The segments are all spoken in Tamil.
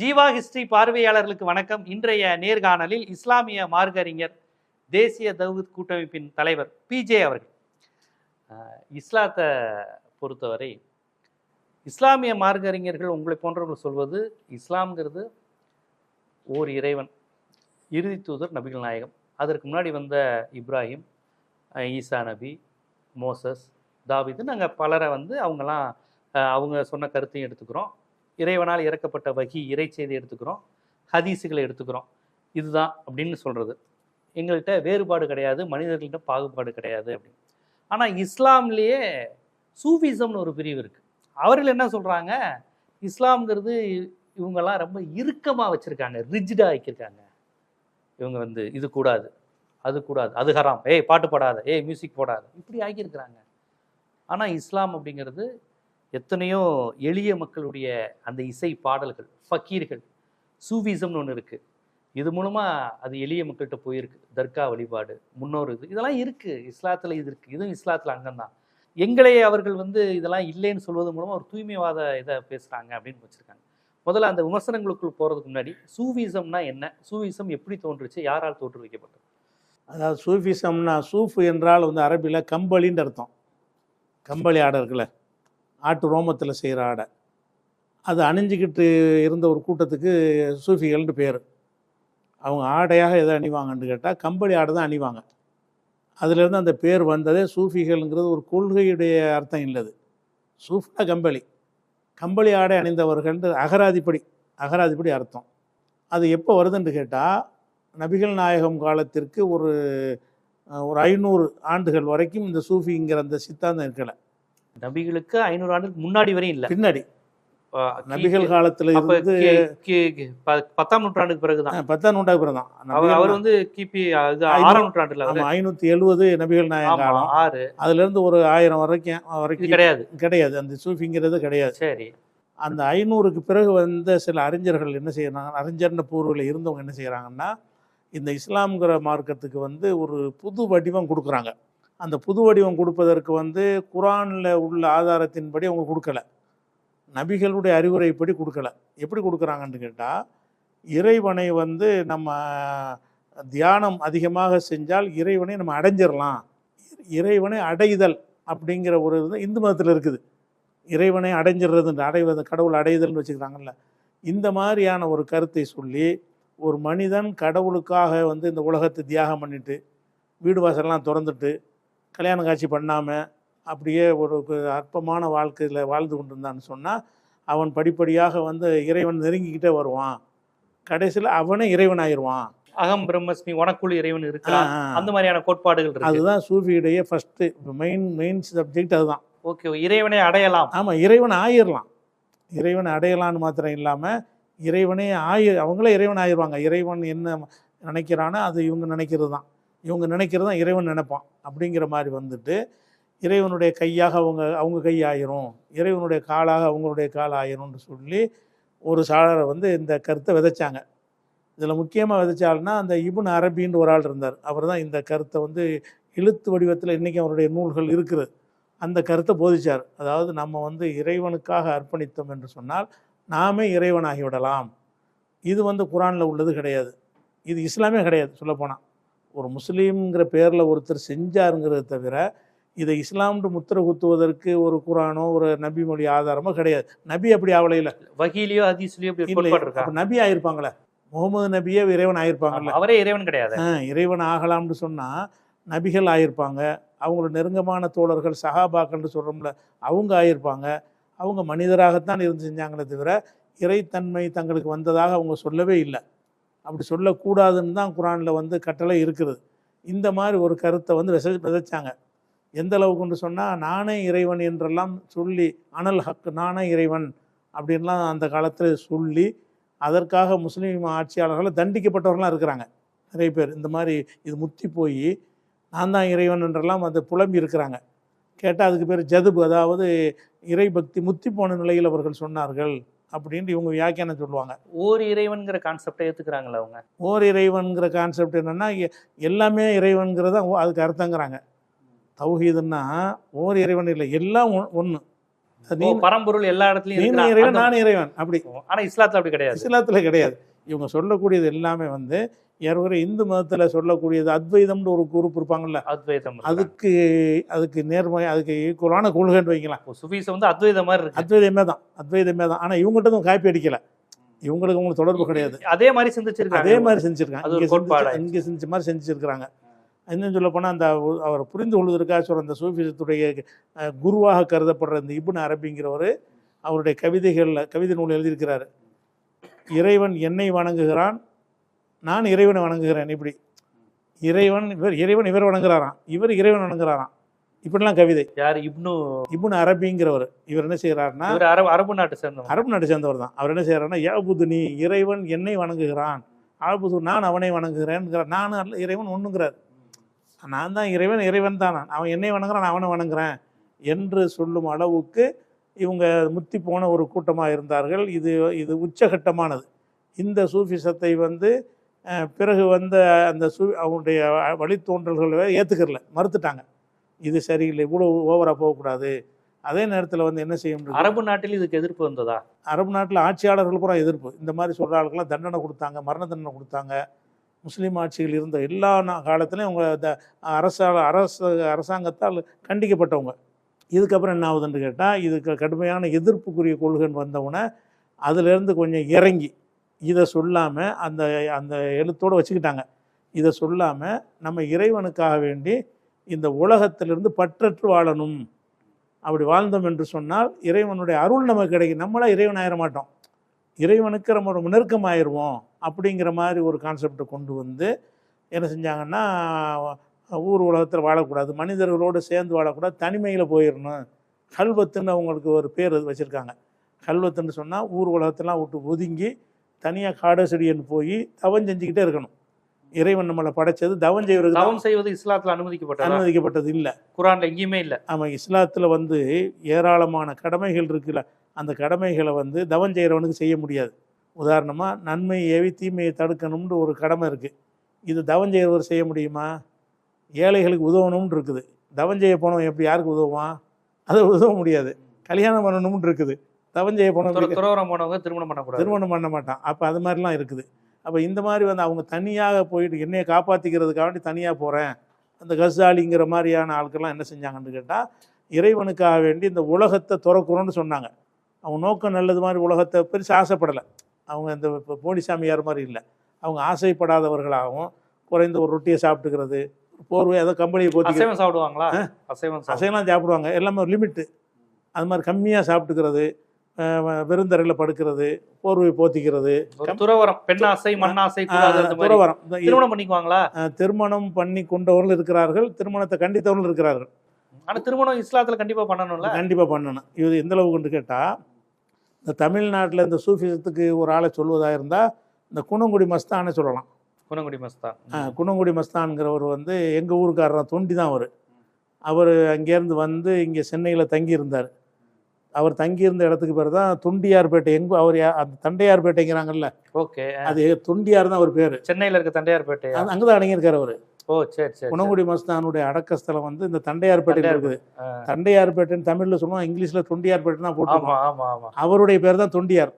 ஜீவா ஹிஸ்டரி பார்வையாளர்களுக்கு வணக்கம். இன்றைய நேர்காணலில் இஸ்லாமிய மார்க்கறிஞர் தேசிய தௌஹத் கூட்டமைப்பின் தலைவர் பிஜே அவர்கள். இஸ்லாத்தை பொறுத்தவரை இஸ்லாமிய மார்க்கறிஞர்கள் உங்களை போன்றவர்கள் சொல்வது இஸ்லாம்ங்கிறது ஓர் இறைவன் இறுதி தூதர் நபிகள் நாயகம். அதற்கு முன்னாடி வந்த இப்ராஹிம் ஈசா நபி மோசஸ் தாவிதுன்னு நாங்கள் பலரை வந்து அவங்கெல்லாம் அவங்க சொன்ன கருத்தையும் எடுத்துக்கிறோம். இறைவனால் இறக்கப்பட்ட வகி இறை செய்தி எடுத்துக்கிறோம். ஹதீஸுகளை எடுத்துக்கிறோம். இதுதான் அப்படின்னு சொல்கிறது எங்கள்கிட்ட வேறுபாடு கிடையாது மனிதர்கள்ட்ட பாகுபாடு கிடையாது அப்படின்னு. ஆனால் இஸ்லாம்லேயே சூஃபிசம்னு ஒரு பிரிவு இருக்குது அவர்கள் என்ன சொல்கிறாங்க இஸ்லாம்ங்கிறது இவங்கெல்லாம் ரொம்ப இறுக்கமாக வச்சுருக்காங்க ரிஜிடாக ஆக்கியிருக்காங்க. இவங்க வந்து இது கூடாது அது கூடாது அது ஹராம். ஏய் பாட்டு போடாத ஏய் மியூசிக் போடாத. இப்படி ஆக்கியிருக்கிறாங்க. ஆனால் இஸ்லாம் அப்படிங்கிறது எத்தனையோ எளிய மக்களுடைய அந்த இசை பாடல்கள் ஃபக்கீர்கள் சூவிசம்னு ஒன்று இருக்குது இது மூலமாக அது எளிய மக்கள்கிட்ட போயிருக்கு. தர்கா வழிபாடு முன்னோர் இது இதெல்லாம் இருக்குது இஸ்லாத்தில் இது இருக்குது இதுவும் இஸ்லாத்தில் அங்கம்தான். எங்களை அவர்கள் வந்து இதெல்லாம் இல்லைன்னு சொல்வது மூலமாக ஒரு தூய்மைவாத இதை பேசுகிறாங்க அப்படின்னு வச்சுருக்காங்க. முதல்ல அந்த விமர்சனங்களுக்குள் போகிறதுக்கு முன்னாடி சூஃபிசம்னா என்ன? சூஃபிசம் எப்படி தோன்றுச்சு? யாரால் தோற்றுவிக்கப்பட்டது? அதாவது சூஃபிசம்னா சூஃப் என்றால் வந்து அரபியில் கம்பளின்னு அர்த்தம். கம்பளி ஆடை இருக்குல்ல ஆட்டு ரோமத்தில் செய்கிற ஆடை. அது அணிஞ்சிக்கிட்டு இருந்த ஒரு கூட்டத்துக்கு சூஃபிகள்னு பேர். அவங்க ஆடையாக எதை அணிவாங்கன்னு கேட்டால் கம்பளி ஆடை தான் அணிவாங்க. அதுலேருந்து அந்த பேர் வந்ததே சூஃபிகள்ங்கிறது ஒரு கொள்கையுடைய அர்த்தம் இல்லது. சூஃப்னா கம்பளி. கம்பளி ஆடை அணிந்தவர்கள் அகராதிப்படி அகராதிப்படி அர்த்தம். அது எப்போ வருதுன்னு கேட்டால் நபிகள் நாயகம் காலத்திற்கு ஒரு ஒரு ஐநூறு ஆண்டுகள் வரைக்கும் இந்த சூஃபிங்கிற அந்த சித்தாந்தம் இருக்கலை. நபிகளுக்கு ஐநூறு ஆண்டுக்கு முன்னாடி வரையும் இல்லை. பின்னாடி. நபிகள் காலத்தில் இருந்து பத்தாம் நூற்றாண்டுக்கு பிறகுதான். அஹ், பத்தாம் நூண்டாக பிறகு தான் அவர் வந்து கிபி ஆறாம் நூற்றாண்டுல ஐநூற்றி எழுபது நபிகள் நாயகம் ஆறு. அதுலேருந்து ஒரு ஆயிரம் வரைக்கும் வரைக்கும் கிடையாது. கிடையாது. அந்த சூஃபிங்கிறது கிடையாது. சரி. அந்த ஐநூறுக்கு பிறகு வந்த சில அறிஞர்கள் என்ன செய்யறாங்க அறிஞர்ன பூர்வில் இருந்தவங்க என்ன செய்கிறாங்கன்னா இந்த இஸ்லாம்ங்கிற மார்க்கத்துக்கு வந்து ஒரு புது வடிவம் கொடுக்குறாங்க. அந்த புது வடிவம் கொடுப்பதற்கு வந்து குரானில் உள்ள ஆதாரத்தின்படி அவங்க கொடுக்கல. நபிகளுடைய அறிவுரைப்படி கொடுக்கல. எப்படி கொடுக்குறாங்கன்னு கேட்டால் இறைவனை வந்து நம்ம தியானம் அதிகமாக செஞ்சால் இறைவனை நம்ம அடைஞ்சிடலாம் இறைவனை அடைதல் அப்படிங்கிற ஒரு இது இந்து மதத்தில் இருக்குது. இறைவனை அடைஞ்சிடுறது அடைவது கடவுள் அடைதல்னு வச்சுக்கிறாங்கல்ல. இந்த மாதிரியான ஒரு கருத்தை சொல்லி ஒரு மனிதன் கடவுளுக்காக வந்து இந்த உலகத்தை தியாகம் பண்ணிட்டு வீடு வாசலெல்லாம் திறந்துட்டு கல்யாண காட்சி பண்ணாமல் அப்படியே ஒரு அற்பமான வாழ்க்கையில் வாழ்ந்து கொண்டிருந்தான்னு சொன்னால் அவன் படிப்படியாக வந்து இறைவன் நெருங்கிக்கிட்டே வருவான். கடைசியில் அவனே இறைவன் ஆயிடுவான் அகம் பிரம்மஸ்மி உனக்குள் இறைவன் இருக்கிறான். அந்த மாதிரியான கோட்பாடுகள் அதுதான் சூஃபியுடைய ஃபஸ்ட்டு மெயின் மெயின் சப்ஜெக்ட் அதுதான். ஓகே இறைவனை அடையலாம். ஆமாம் இறைவன் ஆயிரலாம். இறைவனை அடையலான்னு மாத்திரம் இல்லாமல் இறைவனே ஆயி அவங்களே இறைவன் ஆயிடுவாங்க இறைவன் என்ன நினைக்கிறானோ அது இவங்க நினைக்கிறது தான் இவங்க நினைக்கிறதா இறைவன் நினைப்பான் அப்படிங்கிற மாதிரி வந்துட்டு இறைவனுடைய கையாக அவங்க அவங்க கையாயிரும் இறைவனுடைய காலாக அவங்களுடைய கால் ஆயிரும்னு சொல்லி ஒரு சாளரை வந்து இந்த கருத்தை விதைச்சாங்க. இதில் முக்கியமாக விதைச்சாள்னா அந்த இபுன் அரபின்னு ஒரு ஆள் இருந்தார். அவர் தான் இந்த கருத்தை வந்து எழுத்து வடிவத்தில் இன்றைக்கி அவருடைய நூல்கள் இருக்குது அந்த கருத்தை போதிச்சார். அதாவது நம்ம வந்து இறைவனுக்காக அர்ப்பணித்தோம் என்று சொன்னால் நாமே இறைவனாகிவிடலாம் இது வந்து குரானில் உள்ளது கிடையாது. இது இஸ்லாமே கிடையாது சொல்லப்போனால் ஒரு முஸ்லீம்ங்கிற பேரில் ஒருத்தர் செஞ்சாருங்கிறத தவிர இதை இஸ்லாம்னு முத்திர குத்துவதற்கு ஒரு குரானோ ஒரு நபி மொழி ஆதாரமோ கிடையாது. நபி அப்படி ஆவலையில். வகீலியோ அப்ப நபி ஆயிருப்பாங்களே? முகமது நபியே இறைவன் ஆயிருப்பாங்கல்ல? அவரே இறைவன் கிடையாது. இறைவன் ஆகலாம்னு சொன்னால் நபிகள் ஆயிருப்பாங்க. அவங்களோட நெருங்கமான தோழர்கள் சகாபாக்கள்னு சொல்கிறோம்ல அவங்க ஆயிருப்பாங்க. அவங்க மனிதராகத்தான் இருந்து செஞ்சாங்களே தவிர இறைத்தன்மை தங்களுக்கு வந்ததாக அவங்க சொல்லவே இல்லை. அப்படி சொல்லக்கூடாதுன்னு தான் குரானில் வந்து கட்டளை இருக்குது. இந்த மாதிரி ஒரு கருத்தை வந்து விச விதைச்சாங்க. எந்த அளவுக்குன்னு சொன்னால் நானே இறைவன் என்றெல்லாம் சொல்லி அனல் ஹக் நானே இறைவன் அப்படின்லாம் அந்த காலத்தில் சொல்லி அதற்காக முஸ்லீம் ஆட்சியாளர்கள் தண்டிக்கப்பட்டவர்களாம் இருக்கிறாங்க. நிறைய பேர். இந்த மாதிரி இது முத்தி போய் நான் தான் இறைவன் என்றெல்லாம் அந்த புலம்பி இருக்கிறாங்க. கேட்டால் அதுக்கு பேர் ஜதுபு. அதாவது இறை பக்தி முத்தி போன நிலையில் அவர்கள் சொன்னார்கள். அப்படின்ட்டு இவங்க வியாக்கியானம் சொல்லுவாங்க. ஓர் இறைவன்கிற கான்செப்டை ஏத்துக்கிறாங்களா அவங்க? ஓர் இறைவன்கிற கான்செப்ட் என்னென்னா எல்லாமே இறைவன்கிறத அதுக்கு அர்த்தங்கிறாங்க. தௌஹீதுன்னா ஓர் இறைவன் இல்லை எல்லாம் ஒன்று பரம்பொருள் எல்லா இடத்துலயும் நீ இறைவன் நான் இறைவன் அப்படி. ஆனா இஸ்லாத்துல அப்படி கிடையாது. இஸ்லாத்துல கிடையாது. இவங்க சொல்லக்கூடியது எல்லாமே வந்து ஏற்கனவே இந்து மதத்துல சொல்லக்கூடியது அத்வைதம்னு ஒரு குரூப் இருப்பாங்கல்ல அத்வைதம் அது அதுக்கு அதுக்கு நேர்மை அதுக்கு ஈக்குவலான கொள்கைன்னு வைக்கலாம் சுஃபீஸ் வந்து அத்வைத மாதிரி இருக்கு. அத்வைதமே தான் அத்வைதமே தான். ஆனால் இவங்ககிட்ட காப்பி அடிக்கல. இவங்களுக்கு உங்களுக்கு தொடர்பு கிடையாது. அதே மாதிரி சிந்திச்சிருக்காங்க அதே மாதிரி செஞ்சிருக்காங்க இங்கே செஞ்சு மாதிரி செஞ்சிருக்கிறாங்க இன்னும் சொல்ல போனால் அந்த அவர் புரிந்து கொள்வதற்காக சொல்ற அந்த சூஃபிசத்துடைய குருவாக கருதப்படுற இந்த இப்னு அரபிங்கிறவர் அவருடைய கவிதைகளில் கவிதை நூல் எழுதியிருக்கிறாரு. இறைவன் என்னை வணங்குகிறான் நான் இறைவனை வணங்குகிறேன் இப்படி. இறைவன் இவர் இறைவன் இவர் வணங்குறாராம். இவர் இறைவன் வணங்குறாராம். இப்படிலாம் கவிதை. யார்? இப்னு. இப்னு அரபிங்கிறவர். இவர் என்ன செய்கிறாருன்னா அரபு அரபு நாட்டு சேர்ந்தவங்க அரபு நாட்டை சேர்ந்தவர் தான். அவர் என்ன செய்யறாருன்னா யாபுது நீ இறைவன் என்னை வணங்குகிறான். ஆபுது நான் அவனை வணங்குகிறேன்ங்கிறார் நான் அல்ல இறைவன் ஒண்ணுங்கிறார். நான் தான் இறைவன் இறைவன் தான். நான். அவன் என்னை வணங்குறான் நான் அவனை வணங்குறேன் என்று சொல்லும் அளவுக்கு இவங்க முத்தி போன ஒரு கூட்டமாக இருந்தார்கள். இது இது உச்சகட்டமானது. இந்த சூஃபிசத்தை வந்து பிறகு வந்த அந்த சூ அவங்களுடைய வழித்தோன்றல்களை ஏற்றுக்கறல மறுத்துட்டாங்க. இது சரியில்லை இவ்வளோ ஓவராக போகக்கூடாது. அதே நேரத்தில் வந்து என்ன செய்ய முடியும் அரபு நாட்டில் இதுக்கு எதிர்ப்பு வந்ததா? அரபு நாட்டில் ஆட்சியாளர்கள் பூரா எதிர்ப்பு. இந்த மாதிரி சொல்கிற ஆளுக்கெல்லாம் தண்டனை கொடுத்தாங்க மரண தண்டனை கொடுத்தாங்க. முஸ்லீம் ஆட்சியில் இருந்த எல்லா காலத்துலேயும் அவங்க த அரசா அரசு அரசாங்கத்தால் கண்டிக்கப்பட்டவங்க. இதுக்கப்புறம் என்ன ஆகுதுன்னு கேட்டால் இதுக்கு கடுமையான எதிர்ப்புக்குரிய கொள்கைன்னு வந்தவுடனே அதிலிருந்து கொஞ்சம் இறங்கி இதை சொல்லாமல் அந்த அந்த எழுத்தோடு வச்சுக்கிட்டாங்க. இதை சொல்லாமல் நம்ம இறைவனுக்காக வேண்டி இந்த உலகத்திலிருந்து பற்றற்று வாழணும். அப்படி வாழ்ந்தோம் என்று சொன்னால் இறைவனுடைய அருள் நமக்கு கிடைக்கும். நம்மளாக இறைவன் ஆயிட மாட்டோம். இறைவனுக்கு நம்ம ரொம்ப நெருக்கமாயிருவோம் அப்படிங்கிற மாதிரி ஒரு கான்செப்டை கொண்டு வந்து என்ன செஞ்சாங்கன்னா ஊர் உலகத்தில் வாழக்கூடாது மனிதர்களோடு சேர்ந்து வாழக்கூடாது தனிமையில் போயிடணும் கல்வத்துன்னு அவங்களுக்கு ஒரு பேர் வச்சுருக்காங்க. கல்வத்துன்னு சொன்னால் ஊர் உலகத்தெல்லாம் விட்டு ஒதுங்கி தனியாக காடு செடியன்னு போய் தவம் செஞ்சுக்கிட்டே இருக்கணும். இறைவன் நம்மளை படைச்சது தவம் செய்வதற்கு தான் தவம் செய்வது இஸ்லாத்துல அனுமதிக்கப்பட்டதா? அனுமதிக்கப்பட்டது இல்லை. குரான்ல எங்கேயுமே இல்ல. ஆமாம் இஸ்லாத்தில் வந்து ஏராளமான கடமைகள் இருக்குல்ல. அந்த கடமைகளை வந்து தவம் செய்கிறவனுக்கு செய்ய முடியாது. உதாரணமாக நன்மை ஏவி தீமையை தடுக்கணும்னு ஒரு கடமை இருக்குது இது தவம் செய்கிறவர் செய்ய முடியுமா? ஏழைகளுக்கு உதவணும்னு இருக்குது. தவம் செய்ய போனவன் எப்படி யாருக்கு உதவுவான்? அதை உதவ முடியாது. கல்யாணம் பண்ணணும்னு இருக்குது. தவம் செய்ய துற- துறவரம் போனவங்க திருமணம் பண்ணக்கூடாது. திருமணம் பண்ண மாட்டான். அப்போ அது மாதிரிலாம் இருக்குது. அப்போ இந்த மாதிரி வந்து அவங்க தனியாக போயிட்டு என்னையை காப்பாற்றிக்கிறதுக்காக வேண்டி தனியாக போகிறேன் அந்த கசாலிங்கிற மாதிரியான ஆட்கள்லாம் என்ன செஞ்சாங்கன்னு கேட்டால் இறைவனுக்காக வேண்டி இந்த உலகத்தை துறக்குறோன்னு சொன்னாங்க. அவங்க நோக்கம் நல்லது மாதிரி உலகத்தை பெருசு ஆசைப்படலை. அவங்க இந்த இப்போ போலிசாமியார் மாதிரி இல்லை. அவங்க ஆசைப்படாதவர்களாகவும் குறைந்த ஒரு ரொட்டியை சாப்பிட்டுக்கிறது போர்வை ஏதோ கம்பெனியை போத்திக்கிறது அசைவம் சாப்பிடுவாங்களா? அசைவம் சாப்பிடுவாங்க. அசைவம் சாப்பிடுவாங்க. எல்லாமே ஒரு லிமிட்டு. அது மாதிரி கம்மியாக சாப்பிட்டுக்கிறது அஹ் வெறுந்தரையில் படுக்கிறது போர்வை போத்திக்கிறது. துறவரம் பெண்ணாசை மண்ணாசை துறவரம். திருமணம் பண்ணிக்குவாங்களா? திருமணம் பண்ணி கொண்டவர்கள் இருக்கிறார்கள் திருமணத்தை கண்டித்தவர்கள் இருக்கிறார்கள். ஆனா திருமணம் இஸ்லாத்துல கண்டிப்பா பண்ணணும்ல? கண்டிப்பாக பண்ணணும். இது எந்த அளவுக்குன்னு கேட்டால் இந்த தமிழ்நாட்டில் இந்த சூஃபிசத்துக்கு ஒரு ஆளை சொல்வதாக இருந்தால் இந்த குணங்குடி மஸ்தானே சொல்லலாம். குணங்குடி மஸ்தான் குணங்குடி மஸ்தான்கிறவர் வந்து எங்கள் ஊருக்காரர் தொண்டி தான் அவர். அவர் அங்கேருந்து வந்து இங்கே சென்னையில் தங்கியிருந்தார். அவர் தங்கியிருந்த இடத்துக்கு பேர் தான் தொண்டியார்பேட்டை. எங்க அவர் அந்த தண்டையார்பேட்டைங்கிறாங்கல்ல. ஓகே. அது தொண்டியார் தான் அவர் பேர். சென்னையில இருக்க தண்டையார்பேட்டை அங்கே தான் அடங்கியிருக்கார் அவர். ஓ சரி சரி குணங்குடி மஸ்தானுடைய அடக்கஸ்தலம் வந்து இந்த தண்டையார்பேட்டையில் இருக்குது. தண்டையார்பேட்டைன்னு தமிழில் சொல்லுவோம் இங்கிலீஷில் தொண்டியார்பேட்டை தான் போட்டுருக்கோம். அவருடைய பேர் தான் தொண்டியார்.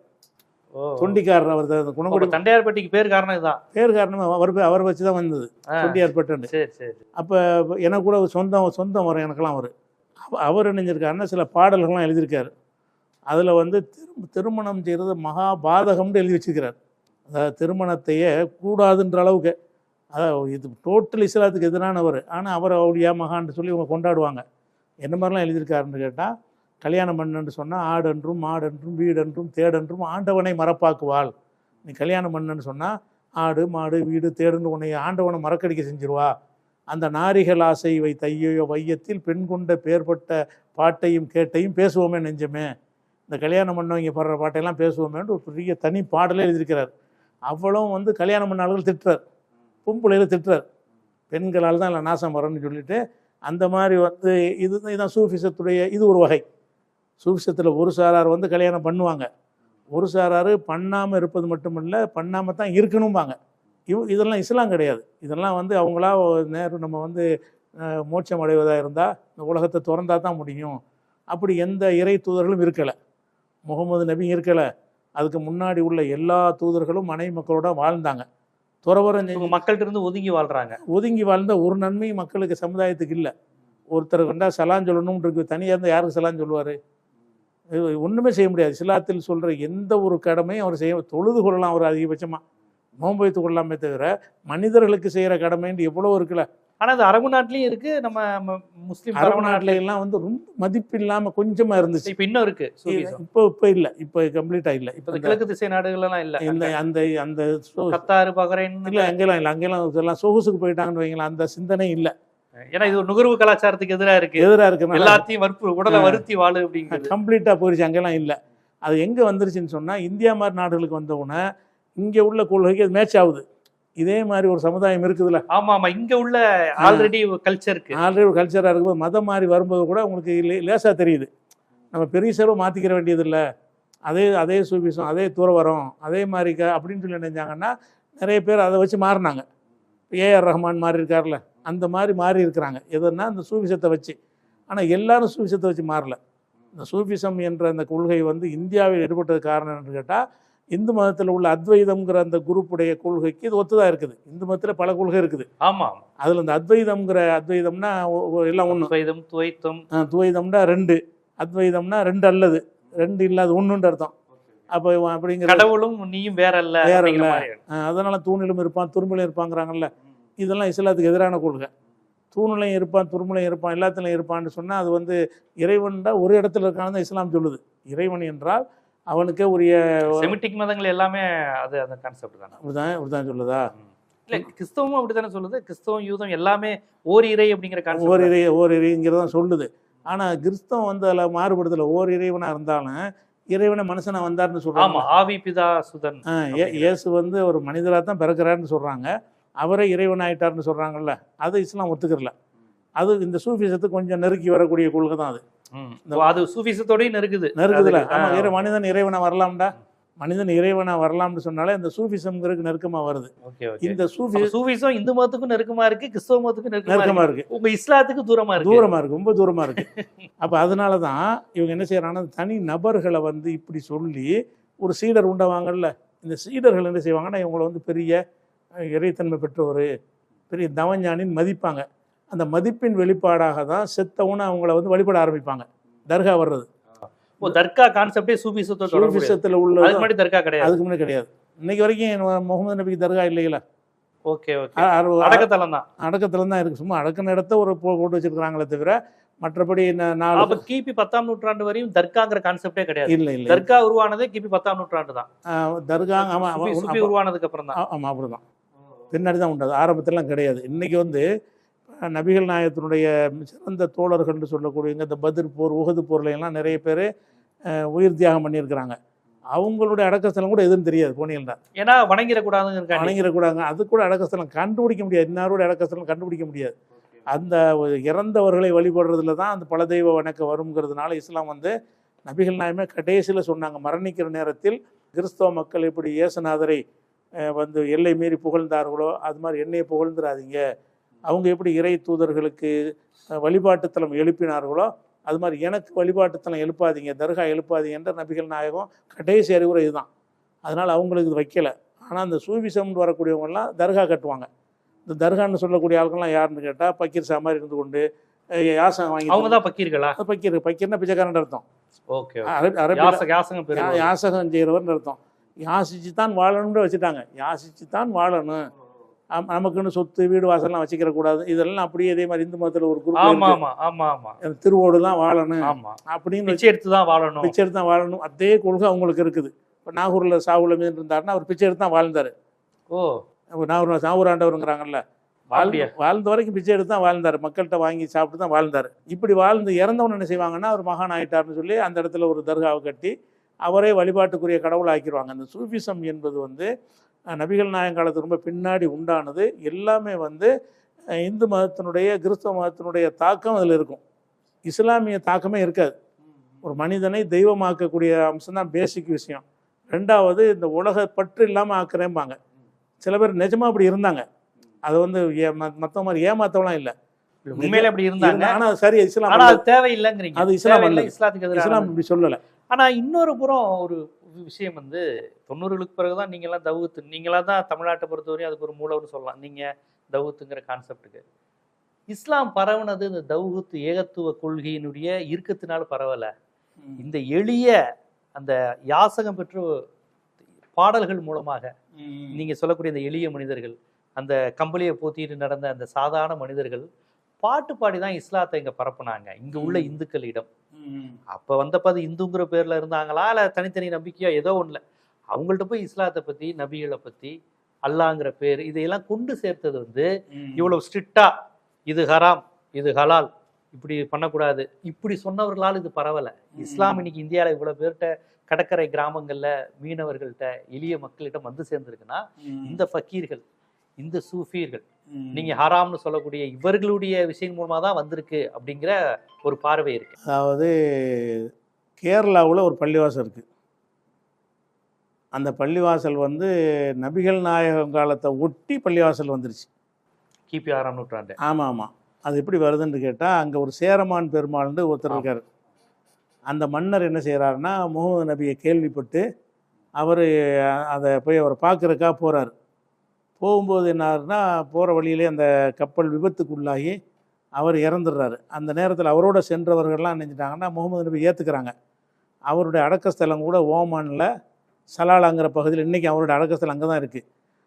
தொண்டிக்காரர் அவர் குணங்குடி தண்டையார்பேட்டைக்கு பேர் காரணம் இதுதான். பேர் காரணமாக அவர் அவர் வச்சு தான் வந்தது ஆ, தொண்டியார்பேட்டைன்னு. சரி சரி. அப்போ எனக்கு கூட சொந்தம் சொந்தம் வரும் எனக்கெல்லாம் அவர். அவர் இணைஞ்சிருக்காருன்னா சில பாடல்கள்லாம் எழுதியிருக்காரு. அதில் வந்து திரு திருமணம் செய்கிறது மகா பாதகம்னு எழுதி வச்சிருக்கிறார். அதாவது திருமணத்தையே கூடாதுன்ற அளவுக்கு. அதாவது இது டோட்டல் இஸ்லாத்துக்கு எதிரானவர். ஆனால் அவர் அவளியா மகான்னு சொல்லி இவங்க கொண்டாடுவாங்க. என்ன மாதிரிலாம் எழுதியிருக்காருன்னு கேட்டால் கல்யாணம் பண்ணுன்னு சொன்னால் ஆடென்றும் மாடென்றும் வீடென்றும் தேடென்றும் ஆண்டவனை மறப்பாக்குவாள். நீ கல்யாணம் பண்ணுன்னு சொன்னால் ஆடு மாடு வீடு தேடுன்னு உன்னை ஆண்டவனை மறக்கடிக்க செஞ்சிருவா. அந்த நாரிகள் ஆசை வை தையோ வையத்தில் பெண் கொண்ட பேர்பட்ட பாட்டையும் கேட்டையும் பேசுவோமே நெஞ்சமே. இந்த கல்யாணம் பண்ணவங்க பாடுற பாட்டையெல்லாம் பேசுவோமேன்னு ஒரு பெரிய தனி பாடலே எழுதியிருக்கிறார். அவ்வளவும் வந்து கல்யாணம் பண்ண ஆளுகள் திட்டுறார். பொம்பளையில் திட்டுறார். பெண்களால் தான் இல்லை நாசம் வரணும்னு சொல்லிட்டு அந்த மாதிரி வந்து இது இதுதான் சூஃபிசத்துடைய இது ஒரு வகை. சூஃபிசத்தில் ஒரு சாரார் வந்து கல்யாணம் பண்ணுவாங்க. ஒரு சாரார் பண்ணாமல் இருப்பது மட்டுமல்ல பண்ணாமல் தான் இருக்கணும்பாங்க. இவ் இதெல்லாம் இஸ்லாம் கிடையாது. இதெல்லாம் வந்து அவங்களா நேரம் நம்ம வந்து மோட்சம் அடைவதாக இருந்தால் இந்த உலகத்தை திறந்தா தான் முடியும். அப்படி எந்த இறை தூதர்களும் இருக்கலை. முகமது நபி இருக்கலை. அதுக்கு முன்னாடி உள்ள எல்லா தூதர்களும் மனைவி மக்களோட வாழ்ந்தாங்க. துறவரம் மக்கள்கிட்ட இருந்து ஒதுங்கி வாழ்றாங்க. ஒதுங்கி வாழ்ந்த ஒரு நன்மையும் மக்களுக்கு சமுதாயத்துக்கு இல்லை. ஒருத்தர் கண்டா சலான் சொல்லணும்னு இருக்கு தனியாக இருந்தால் யாருக்கு சலான் சொல்லுவார்? ஒன்றுமே செய்ய முடியாது. சிலாத்தில் சொல்கிற எந்த ஒரு கடமையும் அவர் செய்ய தொழுது கொள்ளலாம் அவர் அதிகபட்சமாக நோன்பு வைத்துக் கொள்ளலாமே தவிர மனிதர்களுக்கு செய்கிற கடமைன்னு எவ்வளோ இருக்குல்ல. ஆனா அது அரபு நாட்டிலயும் இருக்கு நம்ம முஸ்லிம் அரபு அரபு நாட்டுல எல்லாம் வந்து ரொம்ப மதிப்பு இல்லாமல் கொஞ்சமாக இருந்துச்சு. இப்ப இன்னும் இருக்கு. இப்போ இப்போ இல்லை இப்போ கம்ப்ளீட்டாக இல்லை. இப்ப கிழக்கு திசை நாடுகள் எல்லாம் இல்ல இந்த அந்த அந்த கத்தாரு பஹ்ரைன் இல்லை அங்கெல்லாம் இல்லை அங்கெல்லாம் எல்லாம் சொகுசுக்கு போயிட்டாங்கன்னு வைங்களேன் அந்த சிந்தனை இல்லை. ஏன்னா இது ஒரு நுகர்வு கலாச்சாரத்துக்கு எதிரா இருக்கு. எதிராக இருக்கிறனால எல்லாத்தையும் வற்பு உடலை வருத்தி வாழு அப்படிங்கிறது. கம்ப்ளீட்டாக போயிடுச்சு அங்கெல்லாம் இல்லை. அது எங்கே வந்துருச்சுன்னு சொன்னால் இந்தியா மாதிரி நாடுகளுக்கு வந்த உடனே இங்கே உள்ள கொள்கைக்கு அது மேட்ச் ஆகுது. இதே மாதிரி ஒரு சமுதாயம் இருக்குதுல்ல? ஆமா ஆமா. இங்க உள்ள ஆல்ரெடி கல்ச்சருக்கு ஆல்ரெடி ஒரு கல்ச்சராக இருக்கும்போது மதம் மாறி வரும்போது கூட உங்களுக்கு லே- லேசா தெரியுது. நம்ம பெரிய செலவு மாற்றிக்கிற வேண்டியது இல்லை அதே அதே சூபிசம் அதே துறவரம் அதே மாதிரி க அப்படின்னு சொல்லி நினைஞ்சாங்கன்னா நிறைய பேர் அதை வச்சு மாறினாங்க. ஏஆர் ரஹ்மான் மாறி இருக்கார்ல அந்த மாதிரி மாறி இருக்கிறாங்க. எதுன்னா அந்த சூபிசத்தை வச்சு. ஆனால் எல்லாரும் சூபிசத்தை வச்சு மாறல. இந்த சூபிசம் என்ற அந்த கொள்கை வந்து இந்தியாவில் எடுபட்டது காரணம் என்னன்னு கேட்டால் இந்து மதத்தில் உள்ள அத்வைதம்ங்கிற அந்த குரூப்புடைய கொள்கைக்கு இது ஒத்துதான் இருக்குது. இந்து மதத்தில் பல கொள்கை இருக்குது. ஆமா அதில் இந்த அத்வைதம்ங்கிற அத்வைதம்னா எல்லாம் ஒன்று துவைதம் துவைத்தம். துவைதம்னா ரெண்டு. அத்வைதம்னா ரெண்டு அல்லது. ரெண்டு இல்லாத ஒன்றுன்ற அர்த்தம். அப்போ அப்படிங்கிற கடவுளும் நீயும் வேற இல்ல வேற இல்ல. அதனால தூணிலும் இருப்பான் துரும்பிலும் இருப்பாங்கிறாங்கல்ல. இதெல்லாம் இஸ்லாத்துக்கு எதிரான கொள்கை. தூணிலையும் இருப்பான் துரும்பிலையும் இருப்பான் எல்லாத்துலையும் இருப்பான்னு சொன்னால் அது வந்து இறைவன்டா ஒரு இடத்துல இருக்கான்னு தான் இஸ்லாம் சொல்லுது. இறைவன் என்றால் அவனுக்கே உரிய செமிட்டிக் மதங்கள் எல்லாமே அது அந்த கான்செப்ட் தானே. இப்படிதான் இப்படிதான் சொல்லுதா? இல்ல கிறிஸ்தவமும் அப்படித்தானே சொல்லுது? கிறிஸ்தவம் யூதம் எல்லாமே ஓர் இறை அப்படிங்கிற ஓர் கான்செப்ட் இறை ஓர் இறைங்கிறதான் சொல்லுது. ஆனால் கிறிஸ்தவம் வந்து அதில் மாறுபடுதல ஓர் இறைவனாக இருந்தாலும் இறைவனை மனுஷனா வந்தார்னு சொல்றாங்க. ஆவி பிதா சுதன் இயேசு வந்து ஒரு மனிதராக தான் பிறக்கிறாருன்னு சொல்றாங்க. அவரே இறைவன் ஆயிட்டாருன்னு சொல்றாங்கல்ல. அது இஸ்லாம் ஒத்துக்கிறல. அது இந்த சூஃபிசத்துக்கு கொஞ்சம் நெருக்கி வரக்கூடிய கொள்கை தான் அது. அது சூஃபிசத்தோடயும் இருக்குது நெருக்குதுல. அது- ஆமா ஆ, இறை மனிதன் இறைவனா வரலாம்டா. மனிதன் இறைவனா வரலாம்னு சொன்னாலே இந்த சூஃபிசம்ங்கிறதுக்கு நெருக்கமா வருது. இந்த சூஃபி சூஃபிசம் இந்து மதத்துக்கும் நெருக்கமா இருக்கு கிறிஸ்தவ மதத்துக்கும் நெருக்கமா இருக்கு. உங்க இஸ்லாத்துக்கு தூரமா இருக்கு. தூரமா இருக்கு ரொம்ப தூரமா இருக்கு. அப்ப அதனால தான் இவங்க என்ன செய்யறாங்கன்னா தனி நபர்களை வந்து இப்படி சொல்லி ஒரு சீடர் உண்டவாங்கல்ல இந்த சீடர்கள் என்ன செய்வாங்கன்னா இவங்களை வந்து பெரிய இறைத்தன்மை பெற்றவர் பெரிய தவஞானின்னு மதிப்பாங்க. அந்த மதிப்பின் வெளிப்பாடாக தான் செத்தவன அவங்கள வந்து வழிபட ஆரம்பிப்பாங்க. தர்கா வர்றது. தர்கா கான்செப்டே சூஃபிசத்துல உள்ள அதுக்கு தர்கா கிடையாது. அதுக்கு முன்னாடி கிடையாது. இன்னைக்கு வரைக்கும் முகமது நபிக்கு தர்கா இல்லைங்களா ஓகே ஓகே. அடக்கத்தலம் தான். அடக்கத்துல தான் இருக்கு. சும்மா அடக்கின இடத்த ஒரு போட்டு வச்சிருக்கிறாங்களே தவிர மற்றபடி அப்ப கிபி பத்தாம் நூற்றாண்டு வரையும் தர்காங்கிற கான்செப்டே கிடையாது. இல்லை இல்லை தர்கா உருவானதே கிபி பத்தாம் நூற்றாண்டு தான். தர்கா ஆமா சுஃபி- ஆமா, சுஃபி உருவானதுக்கு அப்புறம் தான். ஆ- ஆமா அப்படிதான். பின்னாடி தான் உண்டு அது ஆரம்பத்திலாம் கிடையாது. இன்னைக்கு வந்து நபிகள் நாயகத்தினுடைய சிறந்த தோழர்கள்னு சொல்லக்கூடியவங்க இந்த பதிர் போர் உகது போர்ல எல்லாம் நிறைய பேர் உயிர் தியாகம் பண்ணியிருக்கிறாங்க. அவங்களுடைய அடக்கஸ்தலம் கூட எதுவும் தெரியாது போனீங்கன்னா ஏன்னா வணங்கிட கூடாதுன்னு இருக்காங்க. வணங்கிடக்கூடாங்க அது கூட அடக்கஸ்தலம் கண்டுபிடிக்க முடியாது. இன்னாரோட அடக்கஸ்தலம் கண்டுபிடிக்க முடியாது. அந்த இறந்தவர்களை வழிபடுறதுல தான் அந்த பல தெய்வ வணக்க வருங்கிறதுனால இஸ்லாம் வந்து நபிகள் நாயமே கடைசியில் சொன்னாங்க மரணிக்கிற நேரத்தில் கிறிஸ்தவ மக்கள் எப்படி இயேசுநாதரை வந்து எல்லை மீறி புகழ்ந்தார்களோ அது மாதிரி என்னையை புகழ்ந்துடாதீங்க அவங்க எப்படி இறை தூதர்களுக்கு வழிபாட்டுத்தலம் எழுப்பினார்களோ அது மாதிரி எனக்கு வழிபாட்டுத்தலம் எழுப்பாதீங்க தர்கா எழுப்பாதீங்கன்ற நபிகள் நாயகம் கடைசி அறிவுரை இதுதான். அதனால் அவங்களுக்கு இது வைக்கல. ஆனால் அந்த சூவிசம்னு வரக்கூடியவங்கெல்லாம் தர்கா கட்டுவாங்க. இந்த தர்கான்னு சொல்லக்கூடிய ஆட்கள்லாம் யாருன்னு கேட்டால் பக்கீர் சா மாதிரி இருந்து கொண்டு யாசகம் வாங்கி அவங்க தான் பக்கீர்களா? பக்கீர் பக்கீர்னா பிச்சைக்காரன் அர்த்தம். ஓகே யாசகம் யாசகம் செய்கிறவர்னு அர்த்தம். யாசிச்சு தான் வாழணும்னு வச்சுட்டாங்க. யாசிச்சு தான் வாழணும். நமக்குன்னு சொத்து வீடு வாசல்லாம் வச்சுக்கிற கூடாது. இதெல்லாம் அப்படியே இதே மாதிரி இந்து மதத்தில் ஒரு குரூப் ஆமா ஆமா ஆமா திருவோடுலாம் வாழணும் ஆமா. அப்படின்னு பிச்சை எடுத்து தான் வாழணும். பிச்சை எடுத்து தான் வாழணும். அதே கொள்கை அவங்களுக்கு இருக்குது. இப்போ நாகூரில் சாகுல மீன் இருந்தாருன்னா அவர் பிச்சை எடுத்து தான் வாழ்ந்தார். ஓ. நாகூர் சாவூர் ஆண்டவருங்கிறாங்கல்ல. வாழ்ந்து வாழ்ந்த வரைக்கும் பிச்சை எடுத்து தான் வாழ்ந்தார். மக்கள்கிட்ட வாங்கி சாப்பிட்டு தான் வாழ்ந்தார். இப்படி வாழ்ந்து இறந்தவன் என்ன செய்வாங்கன்னா அவர் மகான் ஆயிட்டார்னு சொல்லி அந்த இடத்துல ஒரு தர்காவை கட்டி அவரே வழிபாட்டுக்குரிய கடவுள் ஆக்கிடுவாங்க அந்த சூஃபிசம் என்பது வந்து நபிகள் நாயகம் காலத்துக்கு ரொம்ப பின்னாடி உண்டானது எல்லாமே வந்து இந்து மதத்தினுடைய கிறிஸ்தவ மதத்தினுடைய தாக்கம் அதில் இருக்கும். இஸ்லாமிய தாக்கமே இருக்காது. ஒரு மனிதனை தெய்வமாக்கக்கூடிய அம்சம் தான் பேசிக் விஷயம். ரெண்டாவது இந்த உலக பற்று இல்லாமல் ஆக்குறேம்பாங்க சில பேர் நிஜமாக அப்படி இருந்தாங்க. அது வந்து ஏ மற்ற மாதிரி ஏமாத்தவலாம் இல்லை. உண்மையில அப்படி இருந்தாங்க. இருந்தா- ஆனா அது சரி இஸ்லாம் தேவையில்லைங்கிறீங்க. அது இஸ்லாம். இஸ்லாத்துக்கு இஸ்லாம் இப்படி சொல்லல. ஆனா இன்னொரு புறம் ஒரு விஷயம் வந்து தொண்ணூறுகளுக்கு பிறகுதான் நீங்க எல்லாம் தவுத்து நீங்களா தான் தமிழ்நாட்டை பொறுத்தவரையும் அதுக்கு ஒரு மூலம்னு சொல்லலாம். நீங்க தவுத்துங்கிற கான்செப்டுக்கு இஸ்லாம் பரவுனது இந்த தௌஹூத் ஏகத்துவ கொள்கையினுடைய இறுக்கத்தினால பரவல. இந்த எளிய அந்த யாசகம் பெற்ற பாடல்கள் மூலமாக நீங்க சொல்லக்கூடிய இந்த எளிய மனிதர்கள் அந்த கம்பளியை போத்திட்டு நடந்த அந்த சாதாரண மனிதர்கள் பாட்டு பாடி தான் இஸ்லாத்தை இங்க பரப்புனாங்க. இங்க உள்ள. இந்துக்களிடம். அப்ப வந்தப்ப அது இந்துங்கிற பேர்ல இருந்தாங்களா? இல்ல தனித்தனி நம்பிக்கையோ ஏதோ ஒண்ணுல. அவங்கள்ட்ட போய் இஸ்லாத்தை பத்தி நபிகளை பத்தி அல்லாங்கிற பேர் இதையெல்லாம் கொண்டு சேர்த்தது வந்து இவ்வளவு ஸ்ட்ரிக்டா இது ஹராம் இது ஹலால் இப்படி பண்ணக்கூடாது. இப்படி சொன்னவர்களால் இது பரவல. இஸ்லாம் இன்னைக்கு இந்தியாவில் இவ்வளவு பேர்கிட்ட கடற்கரை கிராமங்கள்ல மீனவர்கள்ட்ட எளிய மக்களிடம் வந்து சேர்ந்திருக்குன்னா இந்த ஃபக்கீர்கள் இந்த சூஃபியர்கள் நீங்க ஹராம்னு சொல்லக்கூடிய இவர்களுடைய விஷயம் மூலமா தான் வந்திருக்கு அப்படிங்கிற ஒரு பார்வை இருக்கு. அதாவது கேரளாவில் ஒரு பள்ளிவாசல் இருக்கு. அந்த பள்ளிவாசல் வந்து நபிகள் நாயகம் காலத்தை ஒட்டி பள்ளிவாசல் வந்துருச்சு. கிபி ஆறாம் நூற்றாண்டு. ஆமாம் ஆமாம் அது எப்படி வருதுன்னு கேட்டால் அங்கே ஒரு சேரமான் பெருமாள்னு ஒருத்தர். இருக்கார். அந்த மன்னர் என்ன செய்கிறாருன்னா முகமது நபியை கேள்விப்பட்டு அவர் அதை போய் அவரை பார்க்குறக்கா போகிறார் போகும்போது என்னாருன்னா போகிற வழியிலே அந்த கப்பல் விபத்துக்குள்ளாகி அவர் இறந்துடுறாரு. அந்த நேரத்தில் அவரோட சென்றவர்கள்லாம் நினைச்சிட்டாங்கன்னா முகமது நபி ஏற்றுக்கிறாங்க அவருடைய அடக்கஸ்தலம் கூட ஓமானில் சலாலாங்கிற பகுதியில் இன்றைக்கி அவருடைய அடக்கஸ்தலம் அங்கே தான் இருக்குது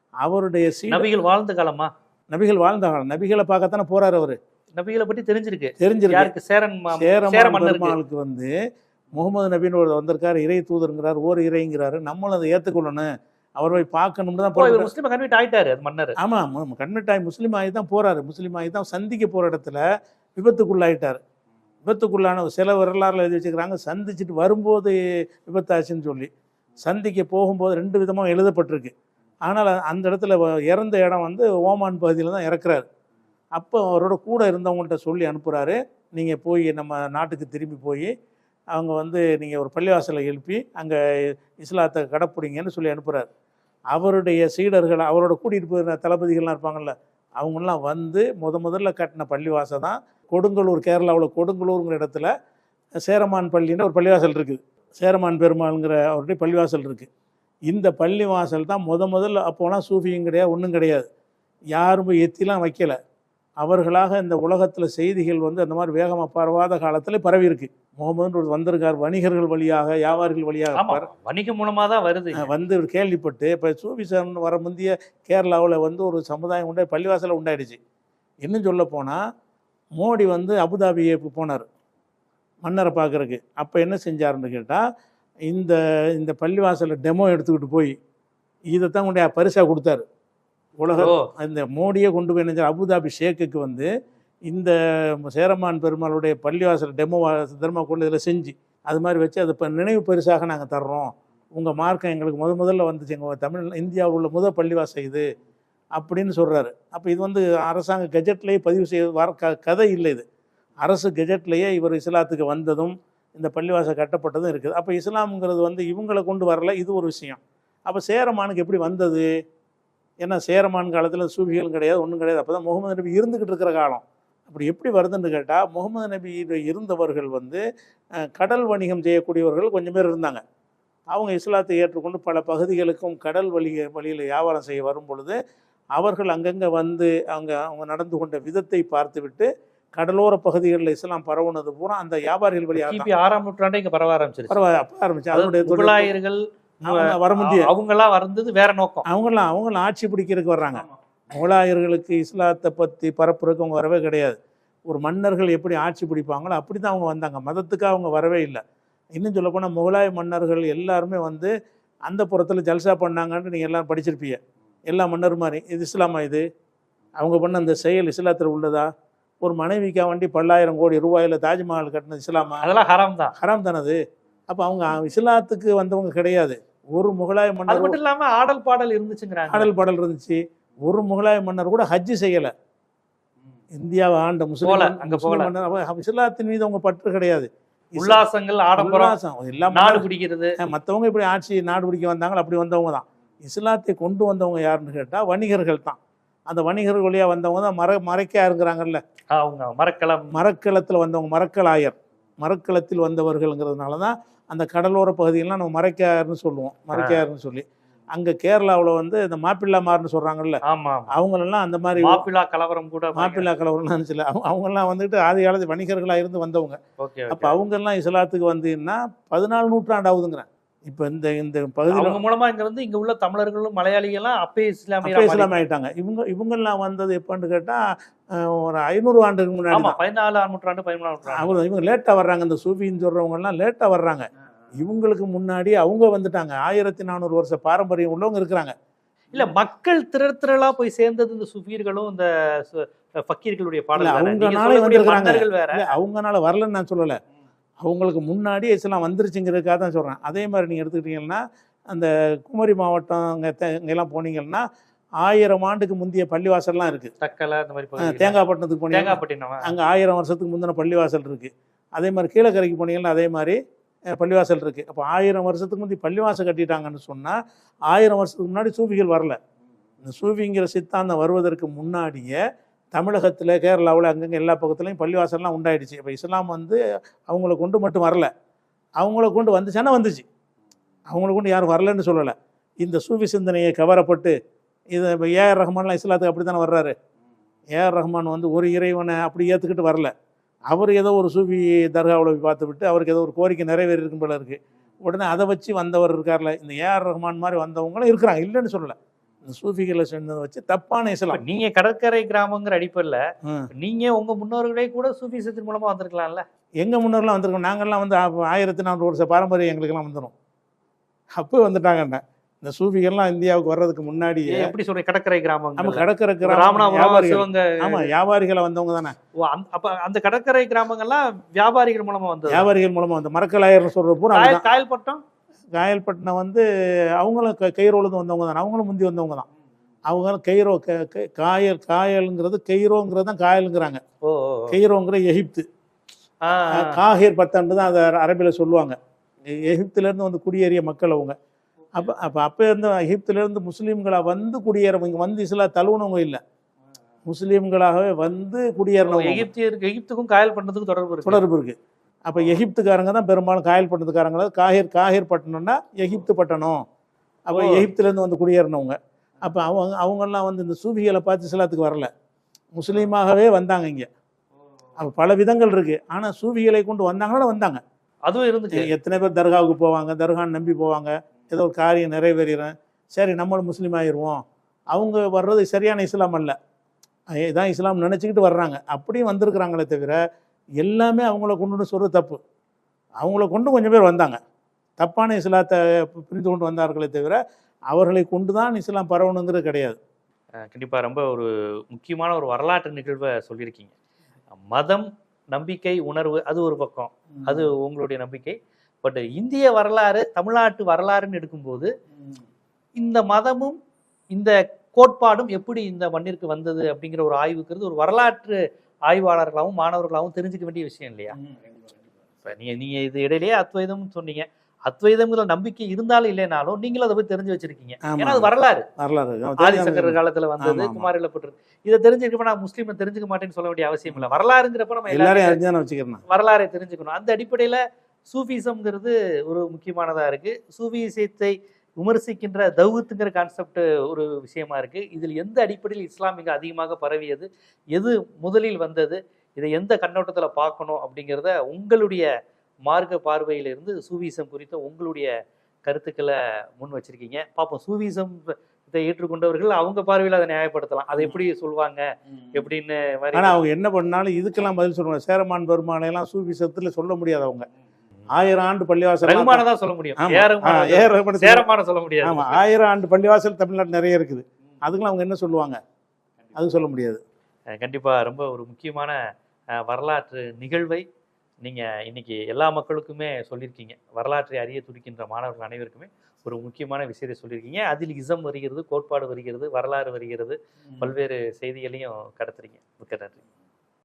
அவருடைய சீ நபிகள் வாழ்ந்த காலமா? நபிகள் வாழ்ந்தாங்க நபிகளை பார்க்கத்தானே போகிறார் அவர். நபிகளை பற்றி தெரிஞ்சிருக்கு. தெரிஞ்சிருக்கு. சேரன் மா- சேர சேரமான் மன்னருக்கு. பெருமாளுக்கு வந்து முகமது நபின்னு ஒரு வந்திருக்காரு இறை தூதருங்கிறார் ஓர் இறைங்கிறாரு. நம்மளும் அதை ஏற்றுக்கொள்ளணும் அவர் போய் பார்க்கணும்னு தான் போறாரு. முஸ்லீம் கன்வெர்ட் ஆயிட்டாரு அது மன்னர். ஆமா மு- கன்வெர்ட் முஸ்லீம் ஆகி தான் போறாரு. முஸ்லீம் ஆகி தான் சந்திக்க போற இடத்துல விபத்துக்குள்ளாயிட்டார். விபத்துக்குள்ளான சில வரலாறுல எழுதி வச்சுக்கிறாங்க சந்திச்சுட்டு வரும்போது விபத்தாச்சுன்னு சொல்லி. சந்திக்க போகும்போது ரெண்டு விதமாக எழுதப்பட்டிருக்கு. ஆனால் அந்த இடத்துல இறந்த இடம் வந்து ஓமான் பகுதியில் தான் இறக்குறாரு. அப்போ அவரோட கூட இருந்தவங்கள்ட்ட சொல்லி அனுப்புகிறாரு நீங்கள் போய் நம்ம நாட்டுக்கு திரும்பி போய் அவங்க வந்து நீங்கள் ஒரு பள்ளிவாசலை எழுப்பி அங்கே இஸ்லாத்தை கடைப்பிடிங்கன்னு சொல்லி அனுப்புகிறார் அவருடைய சீடர்கள் அவரோட கூட்டிகிட்டு போயிருந்த தளபதிகள்லாம் இருப்பாங்கல்ல அவங்களாம் வந்து முத முதல்ல கட்டின பள்ளிவாசல் தான். கொடுங்கலூர் கேரளாவில் கொடுங்கலூருங்கிற இடத்துல சேரமான் பள்ளின்னு ஒரு பள்ளிவாசல் இருக்குது. சேரமான் பெருமாள்ங்கிற அவருடைய பள்ளிவாசல் இருக்குது இந்த பள்ளிவாசல் தான் முத முதல்ல அப்போலாம் சூஃபியும் கிடையாது ஒன்றும் கிடையாது. யாரும் எத்திலாம் வைக்கல. அவர்களாக இந்த உலகத்தில் செய்திகள் வந்து அந்த மாதிரி வேகமாக பரவாத காலத்தில் பரவி இருக்குது முகமதுன்னு ஒரு வந்திருக்கார் வணிகர்கள் வழியாக வியாபாரிகள் வழியாக. வணிகம் மூலமா தான் வருது வந்து கேள்விப்பட்டு இப்போ சூஃபிசன் வர முந்தைய கேரளாவில் வந்து ஒரு சமுதாயம் உண்டா பள்ளிவாசலில் உண்டாயிடுச்சு. இன்னும் சொல்ல போனால் மோடி வந்து அபுதாபியை போனார் மன்னரை பார்க்கறக்கு அப்போ என்ன செஞ்சாருன்னு கேட்டால் இந்த இந்த பள்ளிவாசலில் டெமோ எடுத்துக்கிட்டு போய் இதைத்தான் கொண்டு பரிசாக கொடுத்தாரு. உலக ஓ. இந்த மோடியே கொண்டு போய் நினைச்சார் அபுதாபி ஷேக்குக்கு வந்து இந்த சேரமான் பெருமாளுடைய பள்ளிவாசல் டெமோ தர்மா கொண்டு இதில் செஞ்சு அது மாதிரி வச்சு அது இப்போ நினைவு பரிசாக நாங்கள் தர்றோம். உங்கள் மார்க்கம் எங்களுக்கு முத முதல்ல வந்துச்சு. எங்கள் தமிழ் இந்தியாவில் உள்ள முதல் பள்ளிவாசல் இது அப்படின்னு சொல்கிறாரு அப்போ இது வந்து அரசாங்க கெஜெட்லேயே பதிவு செய்ய வர க கதை இல்லை இது. அரசு கெஜெட்லேயே இவர் இஸ்லாத்துக்கு வந்ததும் இந்த பள்ளிவாசல் கட்டப்பட்டதும் இருக்குது. அப்போ இஸ்லாம்ங்கிறது வந்து இவங்களை கொண்டு வரல இது ஒரு விஷயம். அப்போ சேரமானுக்கு எப்படி வந்தது? ஏன்னா சேரமான் காலத்தில் சூஃபிகளும் கிடையாது ஒன்றும் கிடையாது. அப்போ தான் முகமது நபி இருந்துக்கிட்டு இருக்கிற காலம். அப்படி எப்படி வருதுன்னு கேட்டால் முகமது நபி இருந்தவர்கள் வந்து கடல் வணிகம் செய்யக்கூடியவர்கள் கொஞ்சம் பேர் இருந்தாங்க. அவங்க இஸ்லாத்தை ஏற்றுக்கொண்டு பல பகுதிகளுக்கும் கடல் வழி வழியில் வியாபாரம் செய்ய வரும் பொழுது அவர்கள் அங்கங்கே வந்து அவங்க அவங்க நடந்து கொண்ட விதத்தை பார்த்துவிட்டு கடலோர பகுதிகளில் இஸ்லாம் பரவுனது பூரா அந்த வியாபாரிகள் வழியாக கிபி ஆறாம் நூற்றாண்டே இங்க பரவ ஆரம்பிச்சிருச்சு. அப்போ ஆரம்பிச்சு. அதனுடைய தொழில் முகலாயர்கள் அவங்க வர முந்திய அவங்க எல்லாம் வந்தது வேற நோக்கம். அவங்களாம் அவங்களாம் ஆட்சி பிடிக்கிறதுக்கு வர்றாங்க. முகலாயர்களுக்கு இஸ்லாத்தை பற்றி பரப்புறதுக்கு அவங்க வரவே கிடையாது. ஒரு மன்னர்கள் எப்படி ஆட்சி பிடிப்பாங்களோ அப்படி தான் அவங்க வந்தாங்க. மதத்துக்காக அவங்க வரவே இல்லை. இன்னும் சொல்லப்போனால் முகலாய மன்னர்கள் எல்லாருமே வந்து அந்த புறத்தில் ஜல்சா பண்ணாங்கன்னு நீங்கள் எல்லாம் படிச்சிருப்பீங்க. எல்லா மன்னர் மாதிரி இது இஸ்லாமா இது? அவங்க பண்ண அந்த செயல் இஸ்லாத்தில் உள்ளதா? ஒரு மனைவிக்கா வண்டி பல்லாயிரம் கோடி ரூபாயில் தாஜ்மஹால் கட்டினது இஸ்லாமா? அதெல்லாம் ஹராம் தான். ஹராம் தானது அப்போ அவங்க இஸ்லாத்துக்கு வந்தவங்க கிடையாது. ஒரு முகலாய மன்னர் மட்டும் இல்லாம ஆடல் பாடல் இருந்துச்சுங்கிறாங்க. ஆடல் பாடல் இருந்துச்சு. ஒரு முகலாய மன்னர் கூட ஹஜ்ஜு செய்யலை. இந்தியாவை ஆண்ட முஸ்லிம் அங்க போல. மன்னர் இஸ்லாத்தின் மீது அவங்க பற்று கிடையாது. உல்லாசங்கள் ஆடம்பரம் உல்லாசம். எல்லா நாடு பிடிக்கிறது. மற்றவங்க இப்படி ஆட்சி நாடு பிடிக்க வந்தாங்களோ அப்படி வந்தவங்க தான். இஸ்லாத்தை கொண்டு வந்தவங்க யாருன்னு கேட்டால் வணிகர்கள் தான். அந்த வணிகர்கள் வழியா வந்தவங்க தான் மர மறைக்கா இருக்கிறாங்கல்ல. அவங்க மரக்கலம். மரக்களத்தில் வந்தவங்க மரக்கலாயர். மரக்களத்தில் வந்தவர்கள்ங்கிறதுனால தான் அந்த கடலோர பகுதியெல்லாம் நம்ம மறைக்காருன்னு சொல்லுவோம் மறைக்காருன்னு சொல்லி. அங்கே கேரளாவில் வந்து இந்த மாப்பிள்ளாமார்னு சொல்கிறாங்கல்ல ஆமா ஆமா. அவங்களெல்லாம் அந்த மாதிரி மாப்பிள்ளா கலவரம் கூட மாப்பிள்ளா கலவரம்லாம் சில அவங்க அவங்கெல்லாம் வந்துட்டு ஆதி காலத்து வணிகர்களாக இருந்து வந்தவங்க. ஓகே அப்போ அவங்கெல்லாம் இஸ்லாத்துக்கு வந்தீங்கன்னா பதினாலு நூற்றாண்டு ஆகுதுங்கிறேன் இப்போ இந்த இந்த பகுதியில் அவங்க மூலமா இங்க வந்து இங்க உள்ள தமிழர்களும் மலையாளிகளும் அப்பே இஸ்லாமிய அப்போ இஸ்லாம் ஆயிட்டாங்க இவங்க இவங்கெல்லாம் வந்தது எப்போன்னு கேட்டால் ஒரு ஐநூறு ஆண்டுக்கு முன்னாடி. பதினாலாம் நூற்றாண்டு பதிமூணாம் நூற்றாண்டு. அவங்க இவங்க லேட்டாக வர்றாங்க. இந்த சூஃபின்னு சொல்கிறவங்கலாம் லேட்டாக வர்றாங்க. இவங்களுக்கு முன்னாடி அவங்க வந்துட்டாங்க. ஆயிரத்தி நானூறு வருஷ பாரம்பரியம் உள்ளவங்க இருக்கிறாங்க. இல்ல மக்கள் திரள் திரளா போய் சேர்ந்தது இந்த சுஃபீர்களும் இந்த ஃபக்கீர்களுடைய பாடல். நீங்க அவங்கனாலே வந்திருக்காங்க. அவங்கனால வரலன்னு நான் சொல்லலை. அவங்களுக்கு முன்னாடி இஸ்லாம் வந்துருச்சுங்கிறதுக்காக தான் சொல்கிறேன் அதே மாதிரி நீங்கள் எடுத்துக்கிட்டீங்கன்னா அந்த குமரி மாவட்டம் அங்கே இங்கெல்லாம் போனீங்கன்னா ஆயிரம் ஆண்டுக்கு முந்தைய பள்ளிவாசல்லாம் இருக்குது தக்கலை அந்த மாதிரி. தேங்காய்பட்டினத்துக்கு போனீங்கன்னா தேங்காய்பட்டினம் அங்கே ஆயிரம் வருஷத்துக்கு முந்தின பள்ளிவாசல் இருக்குது அதே மாதிரி கீழக்கரைக்கு போனீங்கன்னா அதே மாதிரி பள்ளிவாசல் இருக்குது அப்போ ஆயிரம் வருஷத்துக்கு முந்தி பள்ளிவாசல் கட்டிட்டாங்கன்னு சொன்னால் ஆயிரம் வருஷத்துக்கு முன்னாடி சூஃபிகள் வரல. இந்த சூஃபிங்கிற சித்தாந்தம் வருவதற்கு முன்னாடியே தமிழகத்தில் கேரளாவில் அங்கங்கே எல்லா பக்கத்துலையும் பள்ளிவாசல்லாம் உண்டாயிடுச்சு. இப்போ இஸ்லாம் வந்து அவங்கள கொண்டு மட்டும் வரல. அவங்கள கொண்டு வந்துச்சுன்னா வந்துச்சு. அவங்கள கொண்டு யாரும் வரலன்னு சொல்லலை. இந்த சூஃபி சிந்தனையை கவரப்பட்டு இது இப்போ ஏஆர் ரஹ்மான்லாம் இஸ்லாத்துக்கு அப்படி தானே வர்றாரு? ஏஆர் ரஹ்மான் வந்து ஒரு இறைவனை அப்படி ஏற்றுக்கிட்டு வரல. அவர் ஏதோ ஒரு சூஃபி தர்காவில் போய் பார்த்து விட்டு அவருக்கு ஏதோ ஒரு கோரிக்கை நிறைவேறி இருக்கும் போல இருக்குது உடனே அதை வச்சு வந்தவர் இருக்கார்ல இந்த ஏஆர் ரஹ்மான் மாதிரி வந்தவங்களும் இருக்கிறாங்க. இல்லைன்னு சொல்லலை. இந்த சூஃபிகளை சேர்ந்ததை வச்சு தப்பான இஸ்லாம் நீங்க கடற்கரை கிராமங்கிற அடிப்படையில. நீங்க உங்க முன்னோர்களே கூட சூஃபிசத்தின் மூலமா வந்திருக்கலாம்ல. எங்கள் முன்னோர்லாம் வந்திருக்கோம். நாங்கள்லாம் வந்து ஆயிரத்தி நானூறு வருஷ பாரம்பரியம் எங்களுக்கெல்லாம் வந்துடும் அப்போ வந்துட்டாங்கண்ணே இந்த சூஃபிகள்லாம் இந்தியாவுக்கு வர்றதுக்கு முன்னாடியே எப்படி சொல்றீங்க கடற்கரை நம்ம கிராமங்கள் கடற்கரை கிராமம் ராமநாதபுரம் வியாபாரிகள். வந்தவங்க தானே. ஓ, அப்ப அந்த கடற்கரை கிராமங்கள்லாம் வியாபாரிகள் மூலமா வந்தது? வியாபாரிகள் மூலமாக வந்து மரக்கலாயர்னு சொல்கிற பூரா காயல்பட்டம்? காயல்பட்டினம் வந்து அவங்களும் க கெய்ரோலேருந்து வந்தவங்க தான். அவங்களும் முந்தி வந்தவங்க தான். அவங்களும் கெய்ரோ க க- காயல் காயலுங்கிறது கெய்ரோங்கிறது தான் காயலுங்கிறாங்க. கெய்ரோங்கிற எகிப்து. காஹிர் பத்தாண்டு தான் அதை அரபியில் சொல்லுவாங்க. எகிப்திலேருந்து வந்து குடியேறிய மக்கள் அவங்க. அப்போ அப்போ அப்போ இருந்து எகிப்திலேருந்து முஸ்லீம்களாக வந்து குடியேறவங்க வந்து இஸ்லா தழுவுனவங்க இல்லை. முஸ்லீம்களாகவே வந்து குடியேறினவங்க எகிப்தியருக்கு எகிப்துக்கும் காயல் பட்டணத்துக்கும் தொடர்பு இருக்கு. தொடர்பு இருக்கு. அப்போ எகிப்துக்காரங்க தான் பெரும்பாலும் காயல் பட்டணத்துக்காரங்க காஹிர் காஹிர் பட்டணம்னா எகிப்து பட்டணம். அப்போ. எகிப்துலேருந்து வந்து குடியேறினவங்க. அப்போ அவங்க அவங்கெல்லாம் வந்து இந்த சூபிகளை பார்த்து இஸ்லாத்துக்கு வரல. முஸ்லீமாகவே வந்தாங்க இங்கே. அப்போ பல விதங்கள் இருக்கு. ஆனால் சூபிகளை கொண்டு வந்தாங்கன்னா வந்தாங்க. அதுவும் இருந்துச்சு. எத்தனை பேர் தர்காவுக்கு போவாங்க தர்கான்னு நம்பி போவாங்க. ஏதோ ஒரு காரியம் நிறைவேறிறேன். சரி நம்மளும் முஸ்லீம் ஆயிடுவோம். அவங்க வர்றது சரியான இஸ்லாம் அல்ல. இதான் இஸ்லாம் நினச்சிக்கிட்டு வர்றாங்க. அப்படியும் வந்திருக்கிறாங்களே தவிர எல்லாமே அவங்கள கொண்டு சொல்கிறது தப்பு. அவங்கள கொண்டு கொஞ்சம் பேர் வந்தாங்க. தப்பான இஸ்லாத்தை புரிந்து கொண்டு வந்தார்களே தவிர அவர்களை கொண்டு தான் இஸ்லாம் பரவணுங்கிறது கிடையாது. அஹ் கண்டிப்பா ரொம்ப ஒரு முக்கியமான ஒரு வரலாற்று நிகழ்வை சொல்லியிருக்கீங்க. மதம் நம்பிக்கை உணர்வு அது ஒரு பக்கம். அது உங்களுடைய நம்பிக்கை. பட் இந்திய வரலாறு தமிழ்நாட்டு வரலாறுன்னு எடுக்கும்போது இந்த மதமும் இந்த கோட்பாடும் எப்படி இந்த மண்ணிற்கு வந்தது அப்படிங்கிற ஒரு ஆய்வுக்கிறது ஒரு வரலாற்று ஆய்வாளர்களாகவும் மாணவர்களாகவும் தெரிஞ்சுக்க வேண்டிய விஷயம் இல்லையா? இப்போ நீங்க நீங்க இது இடையிலேயே அத்வைதம்னு சொன்னீங்க. அத்வைதம்ங்கிற நம்பிக்கை இருந்தாலும் இல்லைனாலும் நீங்களும் அதை போய் தெரிஞ்சு வச்சிருக்கீங்க. ஏன்னா அது வரலாறு. வரலாறு ஆதிசங்கர காலத்துல வந்தது ஆமா. குமாரிலப்பட்டு இதை தெரிஞ்சுக்கப்ப நான் முஸ்லீமை தெரிஞ்சுக்க மாட்டேன்னு சொல்ல வேண்டிய அவசியம் இல்லை. வரலாறுங்கிறப்ப நம்ம வச்சுக்கிறேன் வரலாறை தெரிஞ்சுக்கணும். அந்த அடிப்படையில சூஃபிசம்ங்கிறது ஒரு முக்கியமானதா இருக்கு. சூஃபிசத்தை விமர்சிக்கின்ற தௌகத்துங்கிற கான்செப்ட் ஒரு விஷயமா இருக்கு. இதில் எந்த அடிப்படையில் இஸ்லாம் மிக அதிகமாக பரவியது? எது முதலில் வந்தது? இதை எந்த கண்ணோட்டத்துல பார்க்கணும் அப்படிங்கிறத உங்களுடைய மார்க்க பார்வையிலிருந்து சூஃபிசம் குறித்த உங்களுடைய கருத்துக்களை முன் வச்சிருக்கீங்க. பார்ப்போம். சூஃபிசம் இதை ஏற்றுக்கொண்டவர்கள் அவங்க பார்வையில் அதை நியாயப்படுத்தலாம். அதை எப்படி சொல்லுவாங்க எப்படின்னு ஆனால் அவங்க என்ன பண்ணாலும் இதுக்கெல்லாம் பதில் சொல்லுவாங்க. சேரமான் பெருமானை எல்லாம் சூஃபி சத்துல சொல்ல முடியாது அவங்க. ஆயிரம் ஆண்டு பள்ளிவாசல் தான் சொல்ல முடியும். சொல்ல- சேரமான சொல்ல முடியாது. ஆமா. ஆயிரம் ஆண்டு பள்ளிவாசல் தமிழ்நாடு நிறைய இருக்குது. அதுக்கெல்லாம் அவங்க என்ன சொல்லுவாங்க? அது சொல்ல முடியாது. கண்டிப்பா ரொம்ப ஒரு முக்கியமான வரலாற்று நிகழ்வை நீங்க இன்னைக்கு எல்லா மக்களுக்குமே சொல்லியிருக்கீங்க. வரலாற்றை அறிய துடிக்கின்ற மாணவர்கள் அனைவருக்குமே ஒரு முக்கியமான விஷயத்தை சொல்லியிருக்கீங்க. அதில் இசம் வருகிறது கோட்பாடு வருகிறது வரலாறு வருகிறது. பல்வேறு செய்திகளையும் கடத்துறீங்க. மிக்க நன்றி.